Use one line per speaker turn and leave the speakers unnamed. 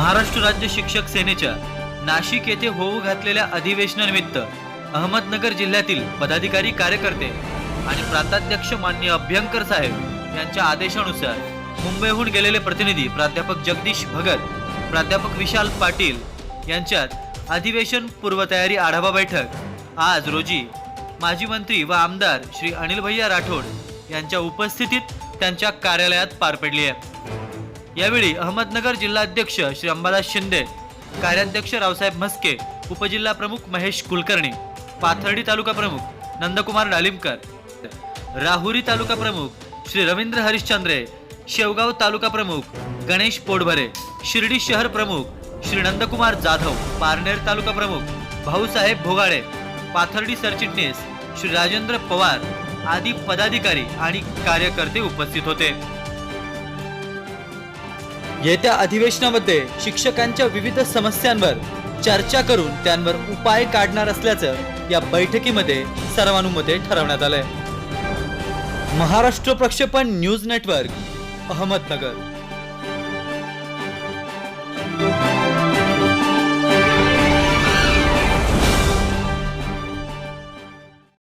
महाराष्ट्र राज्य शिक्षक सेनेच्या नाशिक येथे होऊ घातलेल्या अधिवेशनानिमित्त अहमदनगर जिल्ह्यातील पदाधिकारी कार्यकर्ते आणि प्रांताध्यक्ष मान्य अभ्यंकर साहेब यांच्या आदेशानुसार मुंबईहून गेलेले प्रतिनिधी प्राध्यापक जगदीश भगत प्राध्यापक विशाल पाटील यांच्यात अधिवेशन पूर्वतयारी आढावा बैठक. आज रोजी माजी मंत्री व आमदार श्री अनिल भैया राठोड यांच्या उपस्थितीत त्यांच्या कार्यालयात पार पडली आहे. यावेळी अहमदनगर जिल्हाध्यक्ष श्री अंबादास शिंदे कार्याध्यक्ष रावसाहेब म्हस्के उपजिल्हा प्रमुख महेश कुलकर्णी पाथर्डी तालुका प्रमुख नंदकुमार डालिमकर राहुरी तालुका प्रमुख श्री रवींद्र हरिश्चंद्रे शेवगाव तालुका प्रमुख गणेश पोडभरे शिर्डी शहर प्रमुख श्री नंदकुमार जाधव पारनेर तालुका प्रमुख भाऊसाहेब भोगाळे पाथर्डी सरचिटणीस श्री राजेंद्र पवार आदी पदाधिकारी आणि कार्यकर्ते उपस्थित होते. येत्या अधिवेशनामध्ये शिक्षकांच्या विविध समस्यांवर चर्चा करून त्यांवर उपाय काढणार असल्याचं या बैठकीमध्ये सर्वानुमते ठरवण्यात आलंय. महाराष्ट्र प्रक्षेपण न्यूज नेटवर्क अहमदनगर.